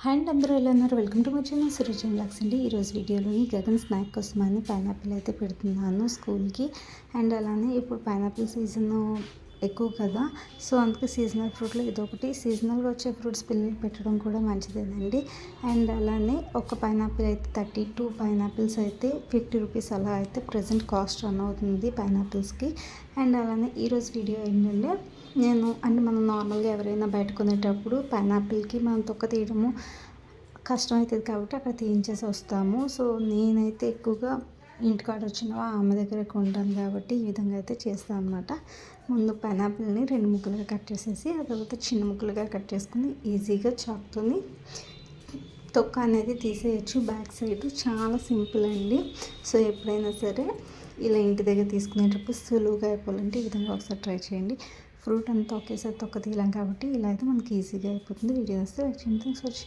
And అందరూ ఎలా ఉన్నారు? Welcome to my channel Surajan blogs అండి. ఈరోజు వీడియోలోని గగన్ స్నాక్ కోసం అని పైనాపిల్ అయితే పెడుతున్నాను స్కూల్కి అండ్ అలానే ఇప్పుడు పైనాపిల్ సీజన్ ఎక్కువ కదా. సో అందుకే సీజనల్ ఫ్రూట్లో ఇదొకటి. సీజనల్గా వచ్చే ఫ్రూట్స్ పిల్లలు పెట్టడం కూడా మంచిదేనండి. అండ్ అలానే ఒక పైనాపిల్ అయితే థర్టీ టూ పైనాపిల్స్ అయితే ఫిఫ్టీ రూపీస్ అలా అయితే ప్రజెంట్ కాస్ట్ రన్ అవుతుంది పైనాపిల్స్కి. అండ్ అలానే ఈరోజు వీడియో ఏంటంటే నేను అంటే మనం నార్మల్గా ఎవరైనా బయట కొనేటప్పుడు పైనాపిల్కి మనం తొక్క తీయడము కష్టం అవుతుంది కాబట్టి అక్కడ తీయించేసి వస్తాము. సో నేనైతే ఎక్కువగా ఇంటికాడ వచ్చిన ఆమె దగ్గర కొంటాం కాబట్టి ఈ విధంగా అయితే చేస్తాను అనమాట ముందు పైనాపిల్ని రెండు ముక్కలుగా కట్ చేసేసి ఆ తర్వాత చిన్న ముక్కలుగా కట్ చేసుకుని ఈజీగా చాకుతోని తొక్క అనేది తీసేయచ్చు బ్యాక్ సైడ్. చాలా సింపుల్ అండి. సో ఎప్పుడైనా సరే ఇలా ఇంటి దగ్గర తీసుకునేటప్పుడు సులువుగా అయిపోవాలంటే ఈ విధంగా ఒకసారి ట్రై చేయండి. ఫ్రూట్ అంతా ఒకేసారి తొక్క తీయలేం కాబట్టి ఇలా అయితే మనకి ఈజీగా అయిపోతుంది. వీడియో వస్తే థ్యాంక్స్ ఫర్